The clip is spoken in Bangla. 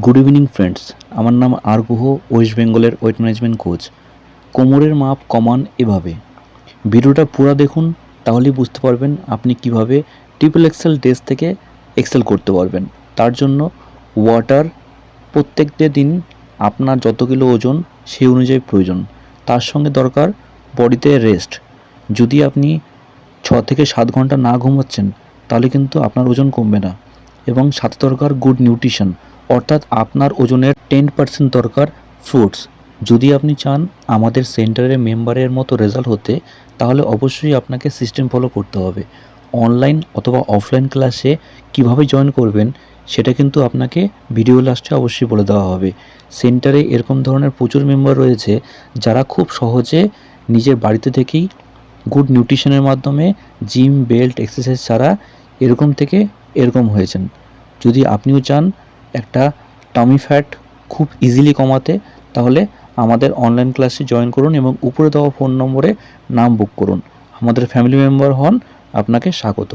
গুড ইভিনিং ফ্রেন্ডস আমার নাম আর গুহ ওয়েস্ট বেঙ্গলের ওয়েট ম্যানেজমেন্ট কোচ কোমরের মাপ কমান এভাবে। ভিডিওটা পুরো দেখুন, তাহলেই বুঝতে পারবেন আপনি কীভাবে ট্রিপল এক্সেল ড্রেস থেকে এক্সেল করতে পারবেন। তার জন্য ওয়াটার প্রত্যেকটা দিন আপনার যত কিলো ওজন, সেই অনুযায়ী প্রয়োজন। তার সঙ্গে দরকার বডিতে রেস্ট যদি আপনি ছ থেকে সাত ঘণ্টা না ঘুমোচ্ছেন, তাহলে কিন্তু আপনার ওজন কমবে না। এবং সাথে দরকার গুড নিউট্রিশন অর্থাৎ আপনার ওজনের টেন পার্সেন্ট দরকার ফ্রুটস যদি আপনি চান আমাদের সেন্টারের মেম্বারের মতো রেজাল্ট হতে, তাহলে অবশ্যই আপনাকে সিস্টেম ফলো করতে হবে। অনলাইন অথবা অফলাইন ক্লাসে কীভাবে জয়েন করবেন, সেটা কিন্তু আপনাকে ভিডিও লাস্টে অবশ্যই বলে দেওয়া হবে। সেন্টারে এরকম ধরনের প্রচুর মেম্বার রয়েছে, যারা খুব সহজে নিজের বাড়িতে থেকেই গুড নিউট্রিশনের মাধ্যমে জিম বেল্ট এক্সারসাইজ ছাড়া এরকম থেকে এরকম হয়েছেন। যদি আপনিও চান একটা টমি ফ্যাট খুব ইজিলি কমাতে, তাহলে আমাদের অনলাইন ক্লাসে জয়েন করুন এবং উপরে দেওয়া ফোন নম্বরে নাম বুক করুন। আমাদের ফ্যামিলি মেম্বার হন, আপনাকে স্বাগত।